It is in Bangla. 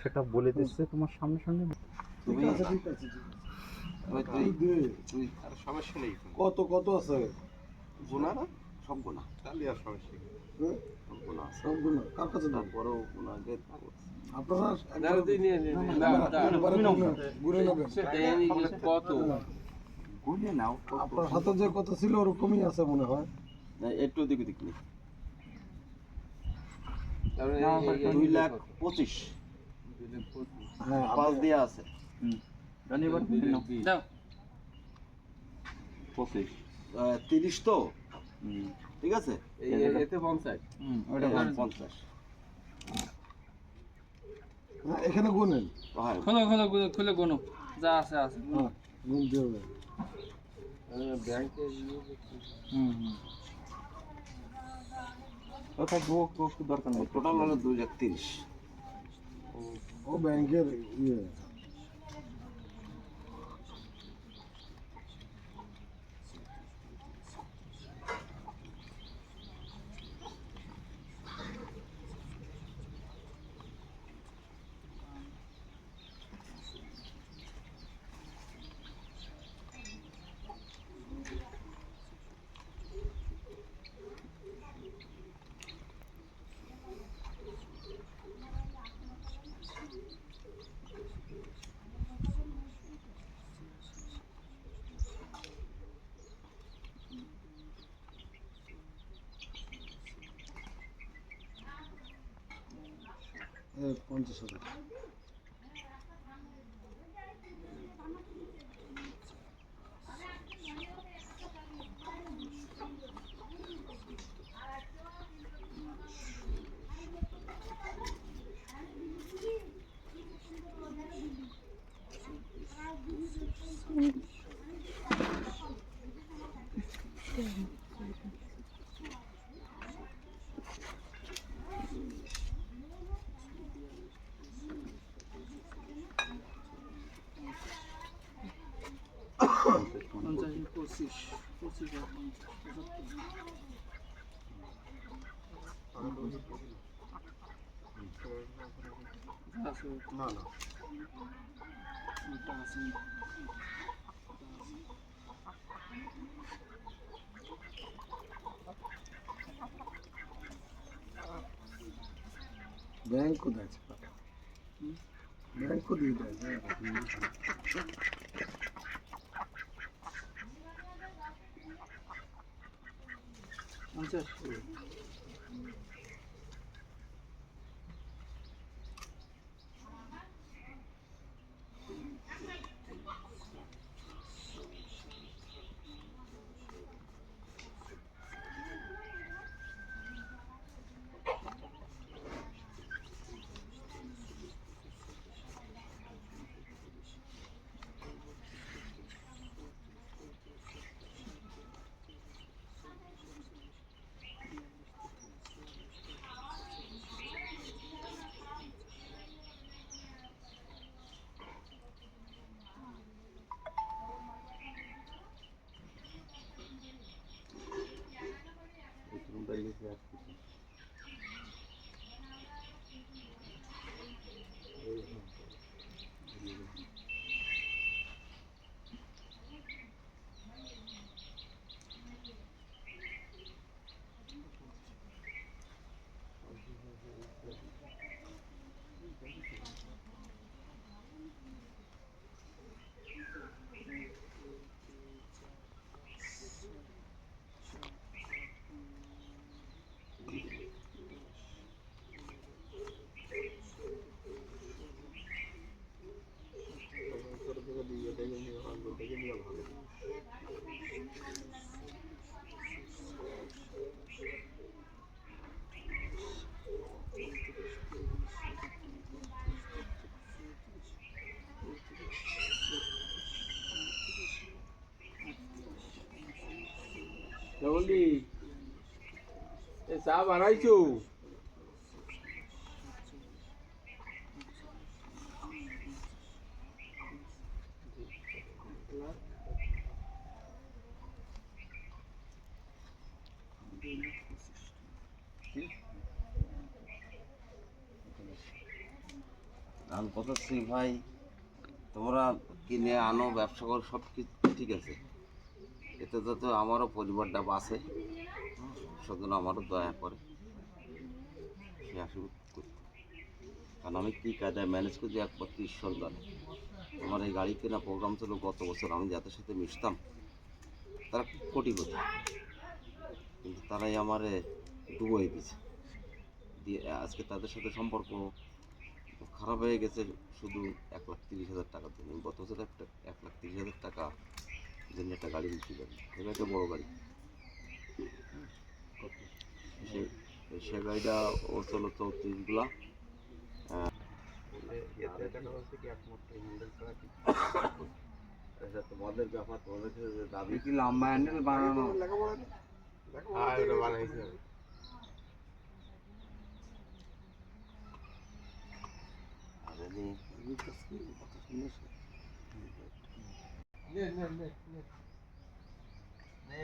সেটা বলে দিচ্ছে তোমার সামনে সামনে তুমি সমস্যা নেই কত কত আছে সব গুণা তাহলে আর সমস্যা নেই হ্যাঁ? সব গুণা আছে সবগুলো কার কাছে তারপরেও গুণাকে আপনারা হাতে যে কত ছিল ওরকমই আছে মনে হয় একটু ওদিক ওদিক নেই তারপরে না, এই- এই- এই দুই লাখ পঁচিশ। হ্যাঁ পাঁচ দেওয়া আছে। পঁচিশ। তিরিশ তো? ঠিক আছে? এতে পঞ্চাশ। ওটা হ্যাঁ, পঞ্চাশ। এখানে গুনেন। খোলো খোলো খোলো- গোনো। যা আছে আছে। হ্যাঁ গুনতে হবে। ব্যাংকে ইয়ে হুম হুম। ওটা দু একটু দরকার নেই। টোটাল হলো দু হাজার তিরিশ। ও ব্যাংকের ইয়ে। পঞ্চাশ হাজার পঞ্চাশ পঁচিশ পঁচিশ আর পঞ্চাশ পঁচাত্তর। আছে না না ওটা আছে ব্যাংক কোথায় আছে ব্যাংক কোথায় দেয় হ্যাঁ পঞ্চাশ বলি এ চা বানাইছো আমি কথা ভাই, তোমরা কিনে আনো, ব্যবসা করো সব ঠিক আছে। এতে তো আমারও পরিবারটা বাঁচে। সেজন্য আমারও দয়া করে। সে করতে। কারণ আমি কী কায়দায় ম্যানেজ করছি একমাত্র ঈশ্বর জানে। আমার এই গাড়ি কেনা প্রোগ্রাম ছিল গত বছর, আমি যাদের সাথে মিশতাম, তারা কোটি কোটি কিন্তু তারাই আমারে ডুবোই দিছে দিয়ে আজকে তাদের সাথে সম্পর্ক খারাপ হয়ে গেছে শুধু এক লাখ তিরিশ হাজার টাকার জন্য। গত বছর একটা, এক লাখ তিরিশ হাজার টাকা জন্য একটা গাড়ি বিক্রি করি এটা একটা বড় গাড়ি। সে গাড়িটা ওর চলো চৌত্রিশগুলা তোমাদের ব্যাপার তোমাদের দাবি কি লম্বা হ্যান্ডেল বানানো? হ্যাঁ এটা বানাইছে। আরে নে নে নে নে। নে